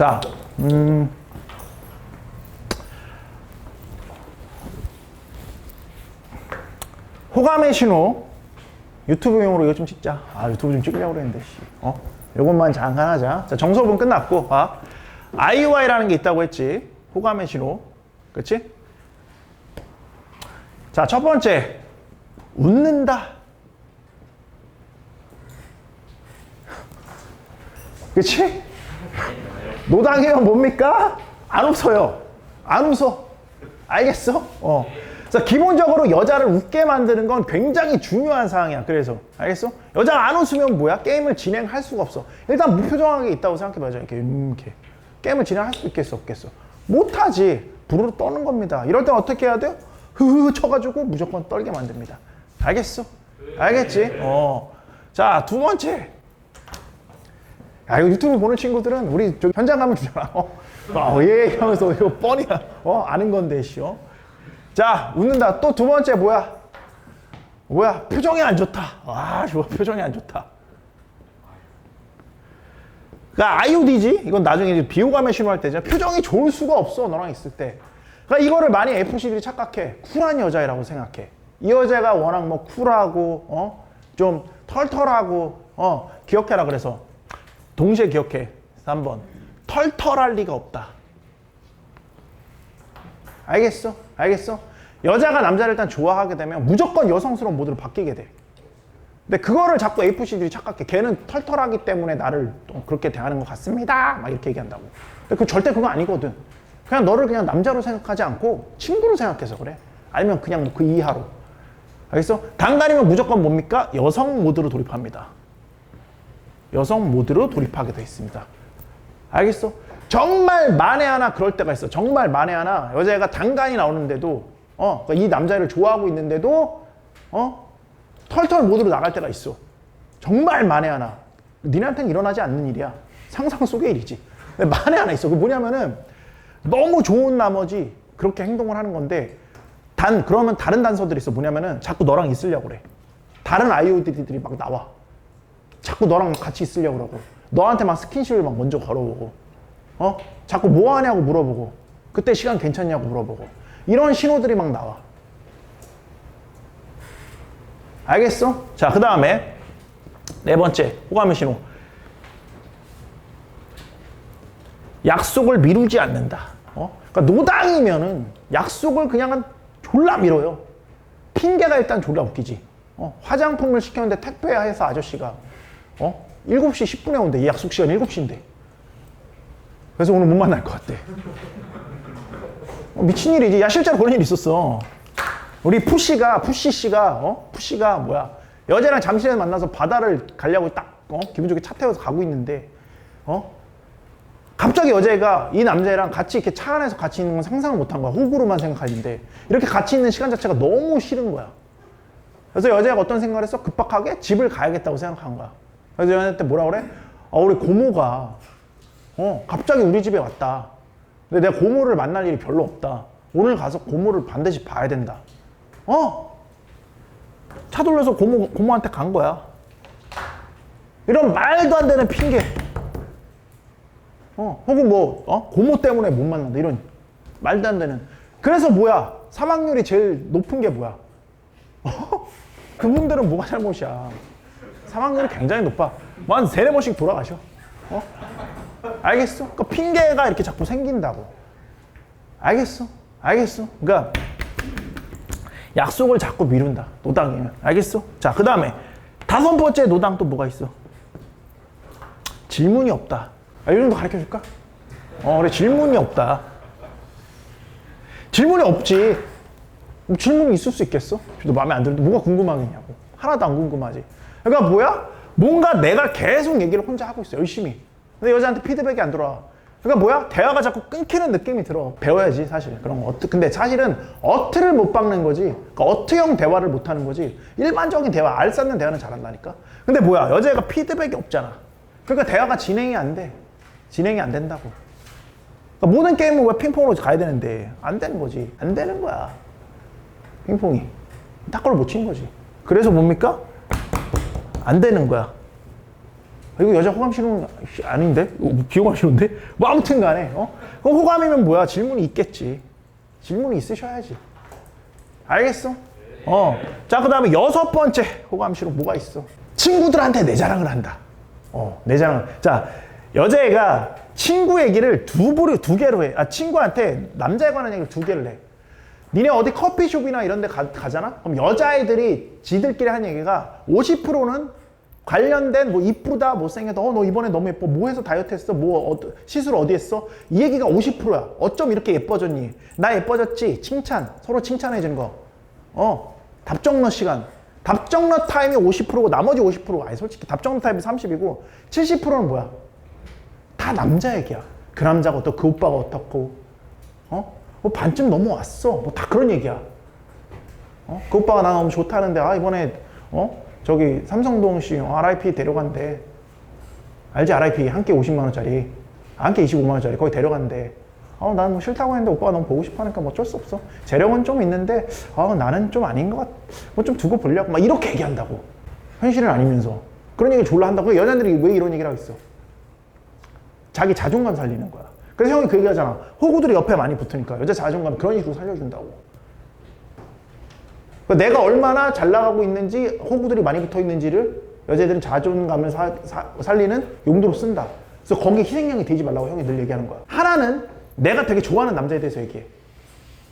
자, 음. 호감의 신호. 유튜브용으로 이거 좀 찍자. 아, 유튜브 좀 찍으려고 그랬는데, 씨. 어? 요것만 잠깐 하자. 자, 정석은 끝났고, 봐. IUI라는 게 있다고 했지. 호감의 신호. 그치? 자, 첫 번째. 웃는다. 그치? 노당이면 뭡니까? 안 웃어요. 안 웃어. 알겠어? 어. 그래서 기본적으로 여자를 웃게 만드는 건 굉장히 중요한 사항이야. 그래서 알겠어? 여자가 안 웃으면 뭐야? 게임을 진행할 수가 없어. 일단 무표정하게 있다고 생각해봐줘. 이렇게 이렇게 게임을 진행할 수 있겠어, 없겠어? 못하지. 부르르 떠는 겁니다. 이럴 땐 어떻게 해야 돼요? 흐흐 쳐가지고 무조건 떨게 만듭니다. 알겠어? 알겠지? 어. 자, 두 번째. 야, 이거 유튜브 보는 친구들은 우리 저기 현장 가면 주잖아. 어, 어, 예, 하면서 이거 뻔히 어, 아는 건데, 씨. 어. 자, 웃는다. 또 두 번째 뭐야? 뭐야? 표정이 안 좋다. 아, 좋아. 표정이 안 좋다. 그러니까 IOD지? 이건 나중에 이제 비호감에 신호할 때죠. 표정이 좋을 수가 없어, 너랑 있을 때. 그러니까 이거를 많이 FC들이 착각해. 쿨한 여자애라고 생각해. 이 여자가 워낙 뭐 쿨하고, 어? 좀 털털하고, 어? 기억해라. 그래서. 동시에 기억해. 3번. 털털할 리가 없다. 알겠어? 알겠어? 여자가 남자를 일단 좋아하게 되면 무조건 여성스러운 모드로 바뀌게 돼. 근데 그거를 자꾸 AFC들이 착각해. 걔는 털털하기 때문에 나를 또 그렇게 대하는 것 같습니다. 막 이렇게 얘기한다고. 근데 그 절대 그거 아니거든. 그냥 너를 그냥 남자로 생각하지 않고 친구로 생각해서 그래. 아니면 그냥 뭐 그 이하로. 알겠어? 단간이면 무조건 뭡니까? 여성 모드로 돌입합니다. 여성 모드로 돌입하게 돼 있습니다. 알겠어? 정말 만에 하나 그럴 때가 있어. 정말 만에 하나 여자애가 단간이 나오는데도 어, 그러니까 이 남자를 좋아하고 있는데도 어, 털털 모드로 나갈 때가 있어. 정말 만에 하나. 니네한테는 일어나지 않는 일이야. 상상 속의 일이지. 만에 하나 있어. 그 뭐냐면은 너무 좋은 나머지 그렇게 행동을 하는 건데 단 그러면 다른 단서들이 있어. 뭐냐면은 자꾸 너랑 있으려고 그래. 다른 아이오디들이 막 나와. 자꾸 너랑 같이 있으려고 그러고 너한테 막 스킨십을 막 먼저 걸어보고 어? 자꾸 뭐 하냐고 물어보고 그때 시간 괜찮냐고 물어보고 이런 신호들이 막 나와 알겠어? 자 그 다음에 네 번째 호감의 신호 약속을 미루지 않는다 어? 그러니까 노당이면은 약속을 그냥 한 졸라 미뤄요 핑계가 일단 졸라 웃기지 어? 화장품을 시켰는데 택배해서 아저씨가 어? 7시 10분에 온대. 이 약속 시간 7시인데. 그래서 오늘 못 만날 것 같대. 어, 미친 일이지. 야, 실제로 그런 일 있었어. 우리 푸시가, 푸시 씨가, 어? 푸시가 뭐야. 여자랑 잠실에서 만나서 바다를 가려고 딱, 어? 기분 좋게 차 태워서 가고 있는데, 어? 갑자기 여자애가 이 남자애랑 같이 이렇게 차 안에서 같이 있는 건 상상을 못한 거야. 호구로만 생각하는데. 이렇게 같이 있는 시간 자체가 너무 싫은 거야. 그래서 여자애가 어떤 생각을 했어? 급박하게 집을 가야겠다고 생각한 거야. 그래서 여자한테 뭐라 그래? 아, 우리 고모가, 어, 갑자기 우리 집에 왔다. 근데 내가 고모를 만날 일이 별로 없다. 오늘 가서 고모를 반드시 봐야 된다. 어? 차 돌려서 고모, 고모한테 간 거야. 이런 말도 안 되는 핑계. 어, 혹은 뭐, 어? 고모 때문에 못 만난다. 이런 말도 안 되는. 그래서 뭐야? 사망률이 제일 높은 게 뭐야? 어? 그분들은 뭐가 잘못이야? 사망률이 굉장히 높아. 뭐 한 세네 번씩 돌아가셔. 어? 알겠어? 그러니까 핑계가 이렇게 자꾸 생긴다고. 알겠어? 알겠어? 그러니까 약속을 자꾸 미룬다. 노당이면. 알겠어? 자, 그 다음에 다섯 번째 노당 또 뭐가 있어? 질문이 없다. 아, 거 가르쳐 줄까? 어, 그래. 질문이 없다. 질문이 없지. 뭐 질문이 있을 수 있겠어? 너 마음에 안 드는데 뭐가 궁금하겠냐고. 하나도 안 궁금하지. 그러니까 뭐야? 뭔가 내가 계속 얘기를 혼자 하고 있어. 열심히. 근데 여자한테 피드백이 안 들어와. 그러니까 뭐야? 대화가 자꾸 끊기는 느낌이 들어. 배워야지, 사실. 그런 거. 어트, 근데 사실은 어트를 못 박는 거지. 그러니까 어트형 대화를 못 하는 거지. 일반적인 대화, 알 쌓는 대화는 잘한다니까? 근데 뭐야? 여자애가 피드백이 없잖아. 그러니까 대화가 진행이 안 돼. 진행이 안 된다고. 그러니까 모든 게임은 왜 핑퐁으로 가야 되는데 안 되는 거지. 안 되는 거야. 핑퐁이. 탁구를 못 친 거지. 그래서 뭡니까? 안 되는 거야. 이거 여자 호감 싫은 아닌데? 어, 비호감 싫은데? 뭐 아무튼 간에 어? 그럼 호감이면 뭐야? 질문이 있겠지. 질문이 있으셔야지. 알겠어? 어. 자, 그 다음에 여섯 번째 호감 싫은 뭐가 있어? 친구들한테 내 자랑을 한다. 어, 내 자랑. 자, 여자애가 친구 얘기를 두 부류, 두 개로 해. 아, 친구한테 남자에 관한 얘기를 두 개를 해. 니네 어디 커피숍이나 이런 데 가, 가잖아? 그럼 여자애들이 지들끼리 한 얘기가 50%는 관련된 뭐 이쁘다 못생겼다. 어 너 이번에 너무 예뻐. 뭐 해서 다이어트 했어? 뭐 어, 시술 어디 했어? 이 얘기가 50%야. 어쩜 이렇게 예뻐졌니? 나 예뻐졌지? 칭찬. 서로 칭찬해 주는 거어? 답정너 시간. 답정너 타임이 50%고 나머지 50% 아니 솔직히 답정너 타임이 30이고 70%는 뭐야? 다 남자 얘기야. 그 남자가 어떻고 그 오빠가 어떻고. 어? 뭐 반쯤 넘어왔어. 뭐 다 그런 얘기야. 어? 그 오빠가 나 너무 좋다는데 아 이번에 어? 저기 삼성동 씨 어, RIP 데려간대. 알지? RIP 한 끼 50만 원짜리. 한 끼 25만 원짜리. 거기 데려간대. 어, 나는 뭐 싫다고 했는데 오빠가 너무 보고 싶어 하니까 뭐 어쩔 수 없어. 재력은 좀 있는데 어, 나는 좀 아닌 것 같, 뭐 좀 두고 보려고. 막 이렇게 얘기한다고. 현실은 아니면서. 그런 얘기 졸라 한다고. 여자들이 왜 이런 얘기를 하겠어? 자기 자존감 살리는 거야 그래서 형이 그 얘기 하잖아 호구들이 옆에 많이 붙으니까 여자 자존감 그런 식으로 살려준다고 그러니까 내가 얼마나 잘 나가고 있는지 호구들이 많이 붙어 있는지를 여자애들은 자존감을 사- 사- 살리는 용도로 쓴다. 그래서 거기에 희생양이 되지 말라고 형이 늘 얘기하는 거야. 하나는 내가 되게 좋아하는 남자에 대해서 얘기해.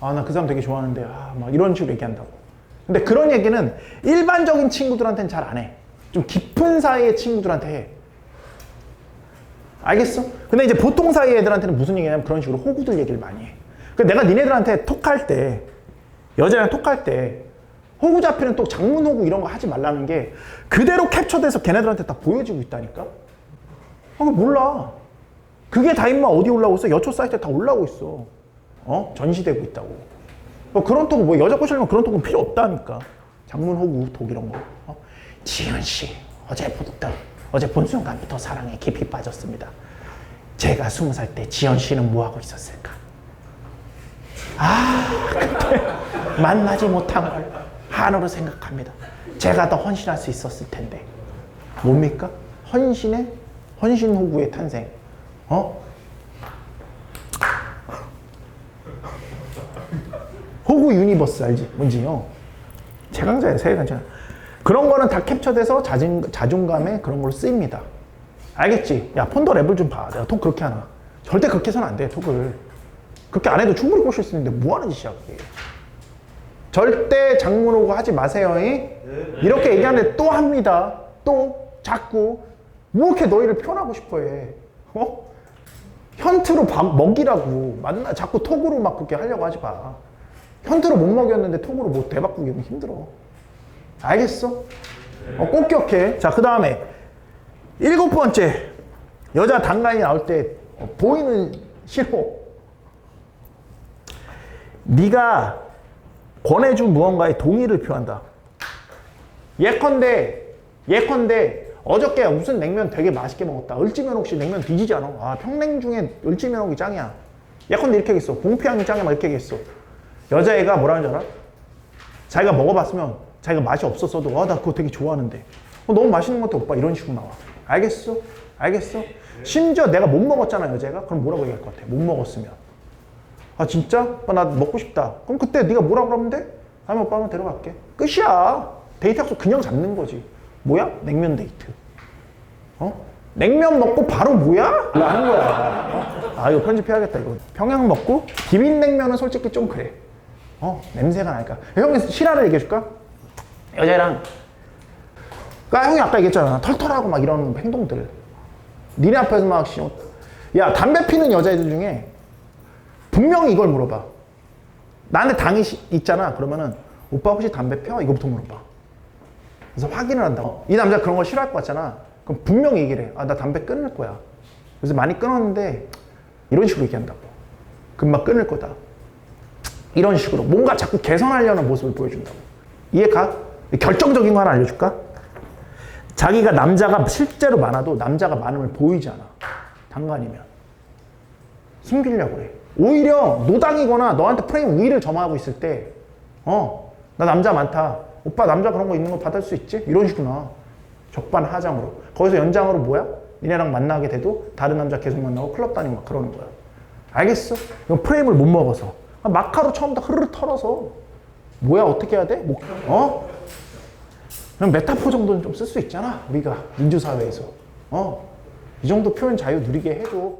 아, 나 그 사람 되게 좋아하는데, 아, 막 이런 식으로 얘기한다고. 근데 그런 얘기는 일반적인 친구들한테는 잘 안 해. 좀 깊은 사이의 친구들한테 해. 알겠어? 근데 이제 보통 사이 애들한테는 무슨 얘기냐면 그런 식으로 호구들 얘기를 많이 해. 그 내가 니네들한테 톡할 때, 여자랑 톡할 때, 호구 잡히는 또 장문 호구 이런 거 하지 말라는 게 그대로 캡처돼서 걔네들한테 다 보여지고 있다니까? 아, 몰라. 그게 다 임마 어디 올라오고 있어? 여초 사이트에 다 올라오고 있어. 어? 전시되고 있다고. 뭐 그런 톡, 뭐 여자 꼬시려면 그런 톡은 필요 없다니까. 장문 호구 톡 이런 거. 어? 지현 씨, 어제부터, 어제 본 순간부터 사랑에 깊이 빠졌습니다. 제가 스무 살 때 지현 씨는 뭐 하고 있었을까? 아, 그때 만나지 못한 걸 한으로 생각합니다. 제가 더 헌신할 수 있었을 텐데. 뭡니까? 헌신의 헌신 호구의 탄생. 어? 호구 유니버스 알지? 뭔지요? 최강자의 세계관잖아. 그런 거는 다 캡처돼서 자존, 자존감에 그런 걸로 쓰입니다. 알겠지? 야, 폰더 랩을 좀 봐. 내가 톡 그렇게 하나. 절대 그렇게 해서는 안 돼, 톡을. 그렇게 안 해도 충분히 꼬실 수 있는데 뭐 하는 짓이야, 그게. 절대 장문 오고 하지 마세요. 이? 이렇게 얘기하는데 또 합니다. 또 자꾸 뭐 이렇게 너희를 표현하고 싶어 해. 어? 현트로 밥 먹이라고 만나 자꾸 톡으로 막 그렇게 하려고 하지 마. 현트로 못 먹였는데 톡으로 뭐 대바꾸기는 힘들어. 알겠어? 어, 꼭 기억해. 자, 그 다음에 일곱 번째 여자 단간이 나올 때 어, 보이는 실호. 네가 권해준 무언가에 동의를 표한다. 예컨대, 예컨대, 어저께 무슨 냉면 되게 맛있게 먹었다. 을지면 혹시 냉면 뒤지지 않아? 아, 평냉 중에 을지면옥이 짱이야. 예컨대 이렇게 얘기했어. 봉피향이 짱이야. 막 이렇게 얘기했어. 여자애가 뭐라는 줄 알아? 자기가 먹어봤으면 자기가 맛이 없었어도, 아, 나 그거 되게 좋아하는데. 어, 너무 맛있는 것 같아, 오빠. 이런 식으로 나와. 알겠어? 알겠어? 심지어 내가 못 먹었잖아, 여자애가? 그럼 뭐라고 얘기할 것 같아? 못 먹었으면. 아 진짜? 오빠 나 먹고 싶다. 그럼 그때 네가 뭐라 그러면 돼? 다음에 오빠 한번 데려갈게. 끝이야. 데이트 약속 그냥 잡는 거지. 뭐야? 냉면 데이트. 어? 냉면 먹고 바로 뭐야? 라는 거야. 어? 아 이거 편집해야겠다 이거. 평양 먹고 비빔냉면은 솔직히 좀 그래. 어 냄새가 나니까. 형이 실화를 얘기해줄까? 여자애랑 그러니까 형이 아까 얘기했잖아. 털털하고 막 이런 행동들. 니네 앞에서 막 씨, 야 담배 피는 여자애들 중에 분명히 이걸 물어봐. 나한테 당이 시- 있잖아. 그러면은 오빠 혹시 담배 펴? 이거부터 물어봐. 그래서 확인을 한다고. 이 남자 그런 걸 싫어할 것 같잖아. 그럼 분명히 얘기를 해. 아, 나 담배 끊을 거야. 그래서 많이 끊었는데 이런 식으로 얘기한다고. 금방 끊을 거다. 이런 식으로 뭔가 자꾸 개선하려는 모습을 보여준다고. 이해 가? 결정적인 거 하나 알려줄까? 자기가 남자가 실제로 많아도 남자가 많음을 보이지 않아. 단관이면 숨기려고 해. 오히려 노당이거나 너한테 프레임 우위를 점하고 있을 때, 어, 나 남자 많다. 오빠 남자 그런 거 있는 거 받을 수 있지? 이런 식구나. 적반하장으로. 거기서 연장으로 뭐야? 니네랑 만나게 돼도 다른 남자 계속 만나고 클럽 다니고 막 그러는 거야. 알겠어? 이건 프레임을 못 먹어서. 아, 마카로 처음부터 흐르르 털어서. 뭐야, 어떻게 해야 돼? 뭐, 어? 그럼 메타포 정도는 좀 쓸 수 있잖아 우리가 민주사회에서. 어 이 정도 표현 자유 누리게 해줘.